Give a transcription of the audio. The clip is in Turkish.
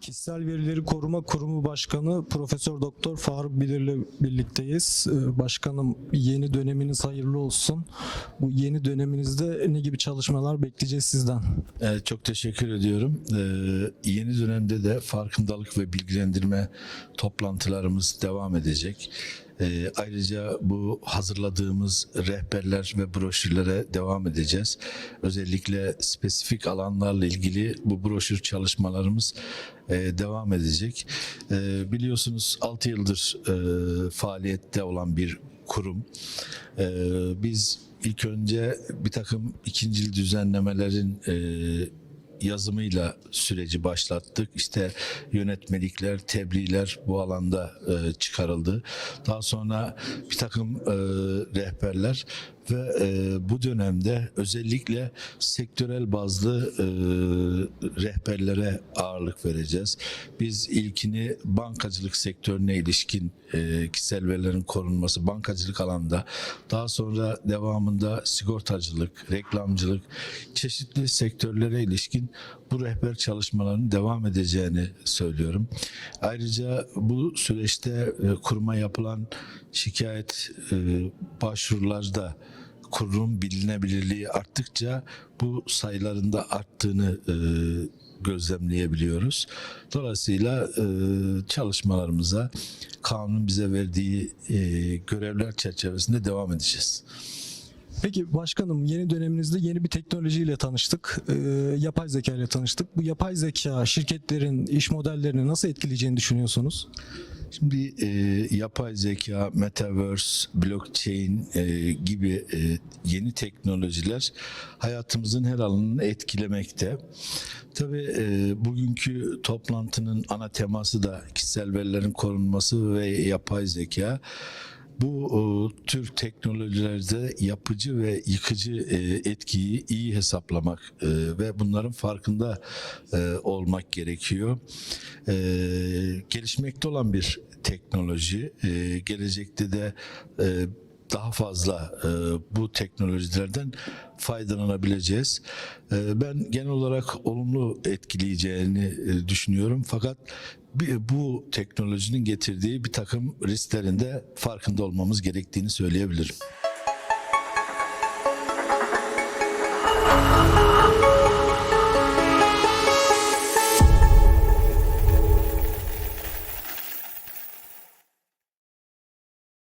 Kişisel Verileri Koruma Kurumu Başkanı Profesör Doktor Faruk Bilir'le birlikteyiz. Ee, Başkanım yeni döneminiz hayırlı olsun. Bu yeni döneminizde ne gibi çalışmalar bekleyeceğiz sizden? Ee, çok teşekkür ediyorum. Ee, yeni dönemde de farkındalık ve bilgilendirme toplantılarımız devam edecek. Ee, ayrıca bu hazırladığımız rehberler ve broşürlere devam edeceğiz. Özellikle spesifik alanlarla ilgili bu broşür çalışmalarımız e, devam edecek. Ee, biliyorsunuz 6 yıldır e, faaliyette olan bir kurum. Biz ilk önce bir takım ikincil düzenlemelerin e, yazımıyla süreci başlattık. İşte yönetmelikler, tebliğler bu alanda e, çıkarıldı. Daha sonra bir takım e, rehberler ve e, bu dönemde özellikle sektörel bazlı e, rehberlere ağırlık vereceğiz. Biz ilkini bankacılık sektörüne ilişkin e, kişisel verilerin korunması, bankacılık alanında, daha sonra devamında sigortacılık, reklamcılık, çeşitli sektörlere ilişkin bu rehber çalışmalarının devam edeceğini söylüyorum. Ayrıca bu süreçte e, kuruma yapılan şikayet e, başvurularda kurum bilinebilirliği arttıkça bu sayıların da arttığını e, gözlemleyebiliyoruz. Dolayısıyla e, çalışmalarımıza kanun bize verdiği e, görevler çerçevesinde devam edeceğiz. Peki başkanım yeni döneminizde yeni bir teknolojiyle tanıştık. Ee, yapay zeka ile tanıştık. Bu yapay zeka şirketlerin iş modellerini nasıl etkileyeceğini düşünüyorsunuz? Şimdi e, yapay zeka, metaverse, blockchain e, gibi e, yeni teknolojiler hayatımızın her alanını etkilemekte. Tabii e, bugünkü toplantının ana teması da kişisel verilerin korunması ve yapay zeka. Bu e, tür teknolojilerde yapıcı ve yıkıcı e, etkiyi iyi hesaplamak e, ve bunların farkında e, olmak gerekiyor. E, gelişmekte olan bir teknoloji. E, gelecekte de e, daha fazla e, bu teknolojilerden faydalanabileceğiz. E, ben genel olarak olumlu etkileyeceğini e, düşünüyorum. Fakat bir- bu teknolojinin getirdiği bir takım risklerin de farkında olmamız gerektiğini söyleyebilirim.